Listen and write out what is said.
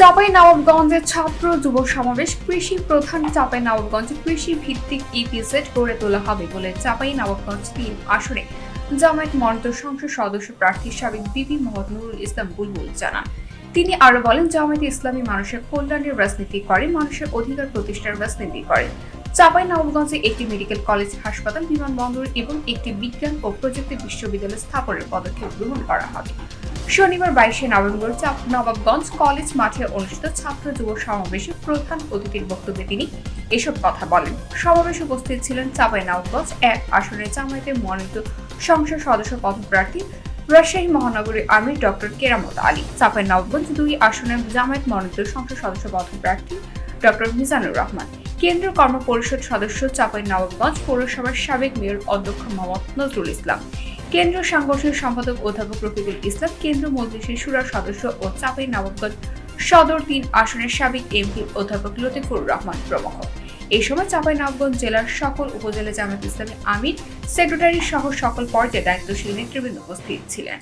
চাপাই নবাবগঞ্জের ছাত্র যুব সমাবেশ কৃষি প্রধান চাপাই নবাবগঞ্জ কৃষি ভিত্তিক ইপিজেড গড়ে তোলা হবে বলে চাপাই নবাবগঞ্জ তিন আসরে জামায়াত মনোনীত সংসদ সদস্য প্রার্থী সাবেক বিপি মোহাম্মদ নুরুল ইসলাম বুলবুল জানান। তিনি আরও বলেন, জামায়াত ইসলামী মানুষের কল্যাণের রাজনীতি করে, মানুষের অধিকার প্রতিষ্ঠার রাজনীতি করে। চাপাই একটি মেডিকেল কলেজ, হাসপাতাল, বিমানবন্দর এবং একটি বিজ্ঞান ও প্রযুক্তি বিশ্ববিদ্যালয় স্থাপনের পদক্ষেপ গ্রহণ করা হবে। শনিবার বাইশে নভেম্বর নবাবগঞ্জ কলেজ মাঠে অনুষ্ঠিত ছাত্র যুব সমাবেশে প্রধান অতিথির বক্তব্যে তিনি এসব কথা বলেন। সমাবেশে উপস্থিত ছিলেন চাপাই নবাবগঞ্জ এক আসনের জামায়াতের মনোনীত সংসদ সদস্য পদপ্রার্থী রাজশাহী মহানগরীর আমির ডক্টর কেরামত আলী চাপাই নবাবগঞ্জ দুই আসনের জামায়াত মনোনীত সংসদ সদস্য পদপ্রার্থী ডক্টর মিজানুর রহমান। কেন্দ্রীয় কর্ম পরিষদ সদস্য চাপাই নবাবগঞ্জ পৌরসভার সাবেক মেয়র অধ্যক্ষ মোহাম্মদ নজরুল ইসলাম কেন্দ্রীয় সাংগঠনিক সম্পাদক অধ্যাপক রফিকুল ইসলাম কেন্দ্রীয় মন্ত্রী সুরার সদস্য ও চাপাই নবাবগঞ্জ সদর তিন আসনের সাবেক এমপি অধ্যাপক লতিফুর রহমান প্রমুখ। এই সময় চাপাই নবাবগঞ্জ জেলার সকল উপজেলা জামাত ইসলামী আমির, সেক্রেটারি সহ সকল পর্যায়ে দায়িত্বশীল নেতৃবৃন্দ উপস্থিত ছিলেন।